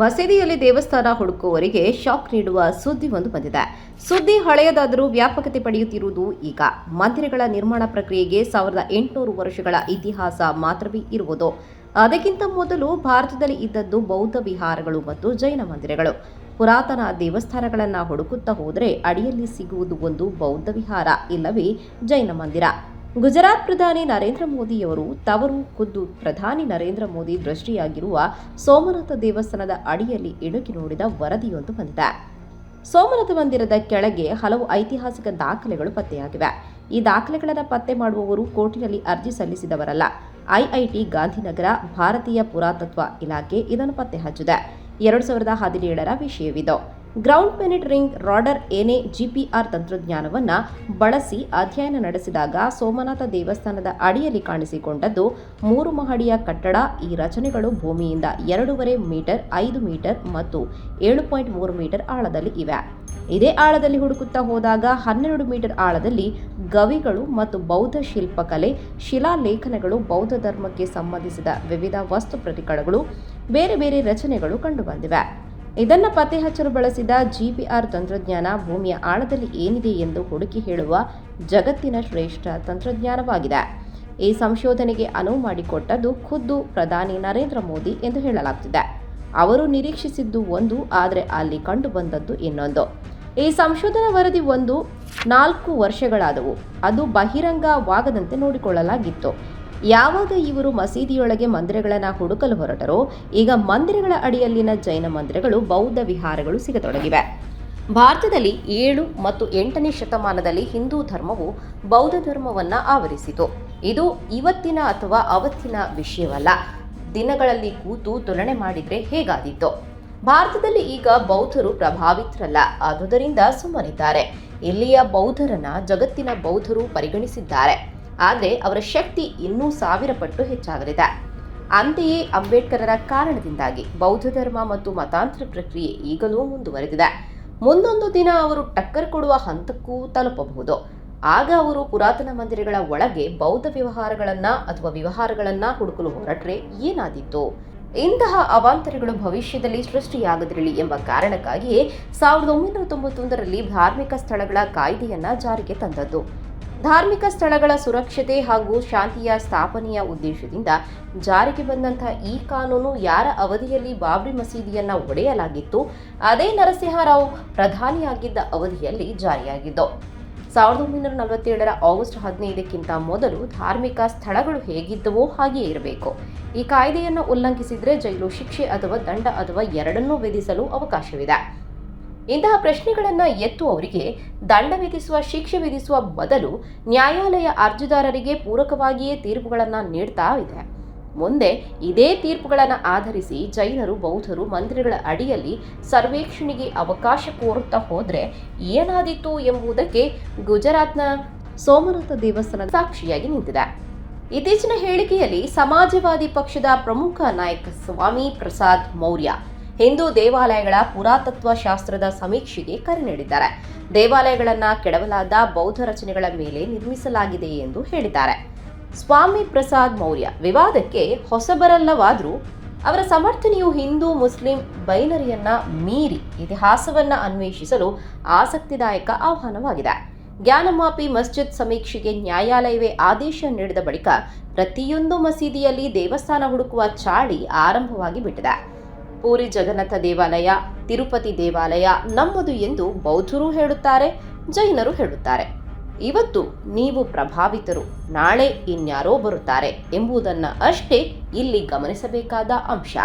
ಮಸೀದಿಯಲ್ಲಿ ದೇವಸ್ಥಾನ ಹುಡುಕುವವರಿಗೆ ಶಾಕ್ ನೀಡುವ ಸುದ್ದಿ ಒಂದು ಬಂದಿದೆ. ಸುದ್ದಿ ಹಳೆಯದಾದರೂ ವ್ಯಾಪಕತೆ ಪಡೆಯುತ್ತಿರುವುದು ಈಗ. ಮಂದಿರಗಳ ನಿರ್ಮಾಣ ಪ್ರಕ್ರಿಯೆಗೆ ಸಾವಿರದ ಎಂಟುನೂರು ವರ್ಷಗಳ ಇತಿಹಾಸ ಮಾತ್ರವೇ ಇರುವುದು. ಅದಕ್ಕಿಂತ ಮೊದಲು ಭಾರತದಲ್ಲಿ ಇದ್ದದ್ದು ಬೌದ್ಧ ವಿಹಾರಗಳು ಮತ್ತು ಜೈನ ಮಂದಿರಗಳು. ಪುರಾತನ ದೇವಸ್ಥಾನಗಳನ್ನು ಹುಡುಕುತ್ತಾ ಹೋದರೆ ಅಡಿಯಲ್ಲಿ ಸಿಗುವುದು ಒಂದು ಬೌದ್ಧ ವಿಹಾರ, ಇಲ್ಲವೇ ಜೈನ ಮಂದಿರ. ಗುಜರಾತ್ ಪ್ರಧಾನಿ ನರೇಂದ್ರ ಮೋದಿಯವರು ತವರು ಖುದ್ದು ಪ್ರಧಾನಿ ನರೇಂದ್ರ ಮೋದಿ ದೃಷ್ಟಿಯಾಗಿರುವ ಸೋಮನಾಥ ದೇವಸ್ಥಾನದ ಅಡಿಯಲ್ಲಿ ಇಣುಕಿ ನೋಡಿದ ವರದಿಯೊಂದು ಬಂದಿದೆ. ಸೋಮನಾಥ ಮಂದಿರದ ಕೆಳಗೆ ಹಲವು ಐತಿಹಾಸಿಕ ದಾಖಲೆಗಳು ಪತ್ತೆಯಾಗಿವೆ. ಈ ದಾಖಲೆಗಳನ್ನು ಪತ್ತೆ ಮಾಡುವವರು ಕೋರ್ಟಿನಲ್ಲಿ ಅರ್ಜಿ ಸಲ್ಲಿಸಿದವರಲ್ಲ. ಐಐಟಿ ಗಾಂಧಿನಗರ ಭಾರತೀಯ ಪುರಾತತ್ವ ಇಲಾಖೆ ಇದನ್ನು ಪತ್ತೆ ಹಚ್ಚಿದೆ ಎರಡು ಸಾವಿರದ ಹದಿನೇಳರ ವಿಷಯವಿದು. ಗ್ರೌಂಡ್ ಪೆನಿಟ್ರಿಂಗ್ ರಾಡರ್ ಏನೇ ಜಿಪಿಆರ್ ತಂತ್ರಜ್ಞಾನವನ್ನು ಬಳಸಿ ಅಧ್ಯಯನ ನಡೆಸಿದಾಗ ಸೋಮನಾಥ ದೇವಸ್ಥಾನದ ಅಡಿಯಲ್ಲಿ ಕಾಣಿಸಿಕೊಂಡದ್ದು ಮೂರು ಮಹಡಿಯ ಕಟ್ಟಡ, ಈ ರಚನೆಗಳು ಭೂಮಿಯಿಂದ ಎರಡೂವರೆ ಮೀಟರ್, ಐದು ಮೀಟರ್ ಮತ್ತು ಏಳು ಪಾಯಿಂಟ್ ಮೂರು ಮೀಟರ್ ಆಳದಲ್ಲಿ ಇವೆ. ಇದೇ ಆಳದಲ್ಲಿ ಹುಡುಕುತ್ತಾ ಹೋದಾಗ ಹನ್ನೆರಡು ಮೀಟರ್ ಆಳದಲ್ಲಿ ಗವಿಗಳು ಮತ್ತು ಬೌದ್ಧ ಶಿಲ್ಪಕಲೆ, ಶಿಲಾಲೇಖನಗಳು, ಬೌದ್ಧ ಧರ್ಮಕ್ಕೆ ಸಂಬಂಧಿಸಿದ ವಿವಿಧ ವಸ್ತು ಪ್ರತಿಕಳಗಳು ಬೇರೆ ಬೇರೆ ರಚನೆಗಳು ಕಂಡುಬಂದಿವೆ ಇದನ್ನ ಪತ್ತೆ ಹಚ್ಚಲು ಬಳಸಿದ ಜಿಪಿಆರ್ ತಂತ್ರಜ್ಞಾನ ಭೂಮಿಯ ಆಳದಲ್ಲಿ ಏನಿದೆ ಎಂದು ಹುಡುಕಿ ಹೇಳುವ ಜಗತ್ತಿನ ಶ್ರೇಷ್ಠ ತಂತ್ರಜ್ಞಾನವಾಗಿದೆ. ಈ ಸಂಶೋಧನೆಗೆ ಅನುವು ಮಾಡಿಕೊಟ್ಟದ್ದು ಖುದ್ದು ಪ್ರಧಾನಿ ನರೇಂದ್ರ ಮೋದಿ ಎಂದು ಹೇಳಲಾಗುತ್ತಿದೆ ಅವರು ನಿರೀಕ್ಷಿಸಿದ್ದು ಒಂದು, ಆದರೆ ಅಲ್ಲಿ ಕಂಡುಬಂದದ್ದು ಇನ್ನೊಂದು. ಈ ಸಂಶೋಧನಾ ವರದಿ ಒಂದು ನಾಲ್ಕು ವರ್ಷಗಳಾದವು. ಅದು ಬಹಿರಂಗವಾಗದಂತೆ ನೋಡಿಕೊಳ್ಳಲಾಗಿತ್ತು. ಯಾವಾಗ ಇವರು ಮಸೀದಿಯೊಳಗೆ ಮಂದಿರಗಳನ್ನು ಹುಡುಕಲು ಹೊರಟರೋ, ಈಗ ಮಂದಿರಗಳ ಅಡಿಯಲ್ಲಿನ ಜೈನ ಮಂದಿರಗಳು, ಬೌದ್ಧ ವಿಹಾರಗಳು ಸಿಗತೊಡಗಿವೆ. ಭಾರತದಲ್ಲಿ ಏಳು ಮತ್ತು ಎಂಟನೇ ಶತಮಾನದಲ್ಲಿ ಹಿಂದೂ ಧರ್ಮವು ಬೌದ್ಧ ಧರ್ಮವನ್ನ ಆವರಿಸಿತು. ಇದು ಇವತ್ತಿನ ಅಥವಾ ಅವತ್ತಿನ ವಿಷಯವಲ್ಲ. ದಿನಗಳಲ್ಲಿ ಕೂತು ತುಲನೆ ಮಾಡಿದ್ರೆ ಹೇಗಾದೀತು. ಭಾರತದಲ್ಲಿ ಈಗ ಬೌದ್ಧರು ಪ್ರಭಾವಿತರಲ್ಲ, ಆದುದರಿಂದ ಸುಮ್ಮನಿದ್ದಾರೆ. ಇಲ್ಲಿಯ ಬೌದ್ಧರನ್ನ ಜಗತ್ತಿನ ಬೌದ್ಧರು ಪರಿಗಣಿಸಿದ್ದಾರೆ? ಆದರೆ ಅವರ ಶಕ್ತಿ ಇನ್ನೂ ಸಾವಿರ ಪಟ್ಟು ಹೆಚ್ಚಾಗಲಿದೆ. ಅಂತೆಯೇ ಅಂಬೇಡ್ಕರರ ಕಾರಣದಿಂದಾಗಿ ಬೌದ್ಧ ಧರ್ಮ ಮತ್ತು ಮತಾಂತರ ಪ್ರಕ್ರಿಯೆ ಈಗಲೂ ಮುಂದುವರೆದಿದೆ. ಮುಂದೊಂದು ದಿನ ಅವರು ಟಕ್ಕರ್ ಕೊಡುವ ಹಂತಕ್ಕೂ ತಲುಪಬಹುದು. ಆಗ ಅವರು ಪುರಾತನ ಮಂದಿರಗಳ ಒಳಗೆ ಬೌದ್ಧ ವ್ಯವಹಾರಗಳನ್ನ ಅಥವಾ ವ್ಯವಹಾರಗಳನ್ನ ಹುಡುಕಲು ಹೊರಟ್ರೆ ಏನಾದೀತು? ಇಂತಹ ಅವಾಂತರಗಳು ಭವಿಷ್ಯದಲ್ಲಿ ಸೃಷ್ಟಿಯಾಗದಿರಲಿ ಎಂಬ ಕಾರಣಕ್ಕಾಗಿಯೇ ಸಾವಿರದ ಒಂಬೈನೂರ ತೊಂಬತ್ತೊಂದರಲ್ಲಿ ಧಾರ್ಮಿಕ ಸ್ಥಳಗಳ ಕಾಯ್ದೆಯನ್ನು ಜಾರಿಗೆ ತಂದದ್ದು. ಧಾರ್ಮಿಕ ಸ್ಥಳಗಳ ಸುರಕ್ಷತೆ ಹಾಗೂ ಶಾಂತಿಯ ಸ್ಥಾಪನೆಯ ಉದ್ದೇಶದಿಂದ ಜಾರಿಗೆ ಬಂದಂತಹ ಈ ಕಾನೂನು ಯಾರ ಅವಧಿಯಲ್ಲಿ ಬಾಬ್ರಿ ಮಸೀದಿಯನ್ನ ಒಡೆಯಲಾಗಿತ್ತು, ಅದೇ ನರಸಿಂಹರಾವ್ ಪ್ರಧಾನಿಯಾಗಿದ್ದ ಅವಧಿಯಲ್ಲಿ ಜಾರಿಯಾಗಿದ್ದು. ಸಾವಿರದ ಒಂಬೈನೂರ ನಲವತ್ತೇಳರ ಆಗಸ್ಟ್ ಹದಿನೈದಕ್ಕಿಂತ ಮೊದಲು ಧಾರ್ಮಿಕ ಸ್ಥಳಗಳು ಹೇಗಿದ್ದವೋ ಹಾಗೆಯೇ ಇರಬೇಕು. ಈ ಕಾಯ್ದೆಯನ್ನು ಉಲ್ಲಂಘಿಸಿದರೆ ಜೈಲು ಶಿಕ್ಷೆ ಅಥವಾ ದಂಡ ಅಥವಾ ಎರಡನ್ನೂ ವಿಧಿಸಲು ಅವಕಾಶವಿದೆ. ಇಂತಹ ಪ್ರಶ್ನೆಗಳನ್ನು ಎತ್ತುವವರಿಗೆ ದಂಡ ವಿಧಿಸುವ, ಶಿಕ್ಷೆ ವಿಧಿಸುವ ಬದಲು ನ್ಯಾಯಾಲಯ ಅರ್ಜಿದಾರರಿಗೆ ಪೂರಕವಾಗಿಯೇ ತೀರ್ಪುಗಳನ್ನು ನೀಡ್ತಾ ಇದೆ. ಮುಂದೆ ಇದೇ ತೀರ್ಪುಗಳನ್ನು ಆಧರಿಸಿ ಜೈನರು, ಬೌದ್ಧರು ಮಂದಿರಗಳ ಅಡಿಯಲ್ಲಿ ಸರ್ವೇಕ್ಷಣೆಗೆ ಅವಕಾಶ ಕೋರುತ್ತಾ ಹೋದರೆ ಏನಾದೀತು ಎಂಬುದಕ್ಕೆ ಗುಜರಾತ್ನ ಸೋಮನಾಥ ದೇವಸ್ಥಾನ ಸಾಕ್ಷಿಯಾಗಿ ನಿಂತಿದೆ. ಇತ್ತೀಚಿನ ಹೇಳಿಕೆಯಲ್ಲಿ ಸಮಾಜವಾದಿ ಪಕ್ಷದ ಪ್ರಮುಖ ನಾಯಕ ಸ್ವಾಮಿ ಪ್ರಸಾದ್ ಮೌರ್ಯ ಹಿಂದೂ ದೇವಾಲಯಗಳ ಪುರಾತತ್ವ ಶಾಸ್ತ್ರದ ಸಮೀಕ್ಷೆಗೆ ಕರೆ ನೀಡಿದ್ದಾರೆ. ದೇವಾಲಯಗಳನ್ನು ಕೆಡವಲಾದ ಬೌದ್ಧ ರಚನೆಗಳ ಮೇಲೆ ನಿರ್ಮಿಸಲಾಗಿದೆ ಎಂದು ಹೇಳಿದ್ದಾರೆ. ಸ್ವಾಮಿ ಪ್ರಸಾದ್ ಮೌರ್ಯ ವಿವಾದಕ್ಕೆ ಹೊಸಬರಲ್ಲವಾದರೂ ಅವರ ಸಮರ್ಥನೆಯು ಹಿಂದೂ, ಮುಸ್ಲಿಂ ಬೈನರಿಯನ್ನ ಮೀರಿ ಇತಿಹಾಸವನ್ನ ಅನ್ವೇಷಿಸಲು ಆಸಕ್ತಿದಾಯಕ ಆಹ್ವಾನವಾಗಿದೆ. ಜ್ಞಾನಮಾಪಿ ಮಸ್ಜಿದ್ ಸಮೀಕ್ಷೆಗೆ ನ್ಯಾಯಾಲಯವೇ ಆದೇಶ ನೀಡಿದ ಬಳಿಕ ಪ್ರತಿಯೊಂದು ಮಸೀದಿಯಲ್ಲಿ ದೇವಸ್ಥಾನ ಹುಡುಕುವ ಚಾಳಿ ಆರಂಭವಾಗಿ ಬಿಟ್ಟಿದೆ. ಪೂರಿ ಜಗನ್ನಾಥ ದೇವಾಲಯ, ತಿರುಪತಿ ದೇವಾಲಯ ನಮ್ಮದು ಎಂದು ಬೌದ್ಧರು ಹೇಳುತ್ತಾರೆ, ಜೈನರು ಹೇಳುತ್ತಾರೆ. ಇವತ್ತು ನೀವು ಪ್ರಭಾವಿತರು, ನಾಳೆ ಇನ್ಯಾರೋ ಬರುತ್ತಾರೆ ಎಂಬುದನ್ನು ಅಷ್ಟೇ ಇಲ್ಲಿ ಗಮನಿಸಬೇಕಾದ ಅಂಶ.